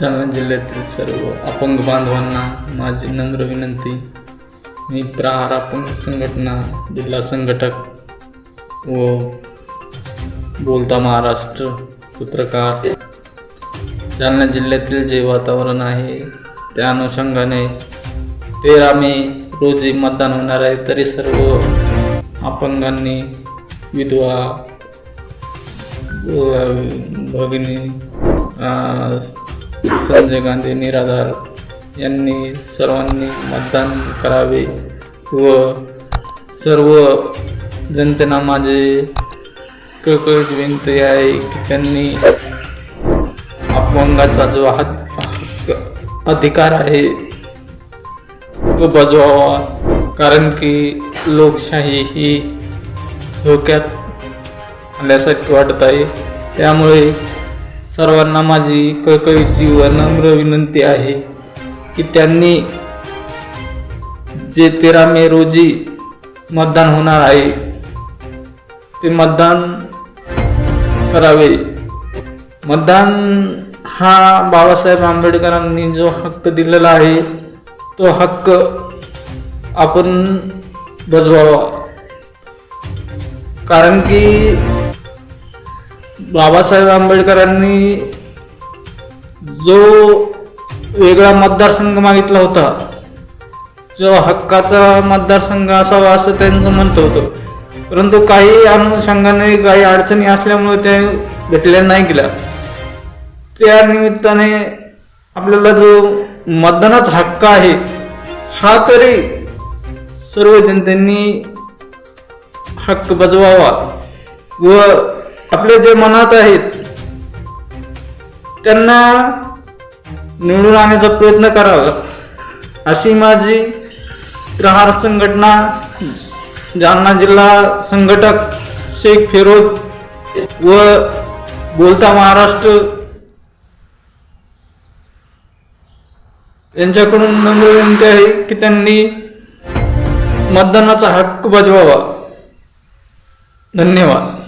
जालना जिल्ह्यातील सर्व अपंग बांधवांना माझी नम्र विनंती. मी प्रहार अपंग संघटना जिल्हा संघटक व बोलता महाराष्ट्र पत्रकार. जालना जिल्ह्यातील जे वातावरण आहे त्या अनुषंगाने तेरा मे रोजी मतदान होणार आहे तरी सर्व अपंगांनी विधवा भगिनी संजय गांधी निराधार यांनी सर्वांनी मतदान करावे व सर्व जनतेना माझे कळकळीत विनंती आहे की त्यांनी अपंगाचा जो हात हक्क- अधिकार आहे तो बजवावा कारण की लोकशाही ही धोक्यात आल्यासारखी वाटत आहे. त्यामुळे सर्वांना माझी कळकळीची व नम्र विनंती आहे की त्यांनी जे तेरा मे रोजी मतदान होणार आहे ते मतदान करावे. मतदान हा बाबासाहेब आंबेडकरांनी जो हक्क दिलेला आहे तो हक्क आपण बजवावा. कारण की बाबासाहेब आंबेडकरांनी जो वेगळा मतदारसंघ मागितला होता जो हक्काचा मतदारसंघ असावा असं त्यांचं म्हणत होतं. परंतु काही अनुषंगाने काही अडचणी असल्यामुळे ते भेटल्या नाही गेल्या. त्या निमित्ताने आपल्याला जो मतदानाचा हक्क आहे हा तरी सर्व जनतेनी हक्क बजवावा व आपले जे मनात आहेत त्यांना निवडून आणण्याचा प्रयत्न करावा. अशी माझी प्रहार संघटना जालना जिल्हा संघटक शेख फिरोज व बोलता महाराष्ट्र यांच्याकडून नम्र विनंती आहे की त्यांनी मतदानाचा हक्क बजवावा. धन्यवाद.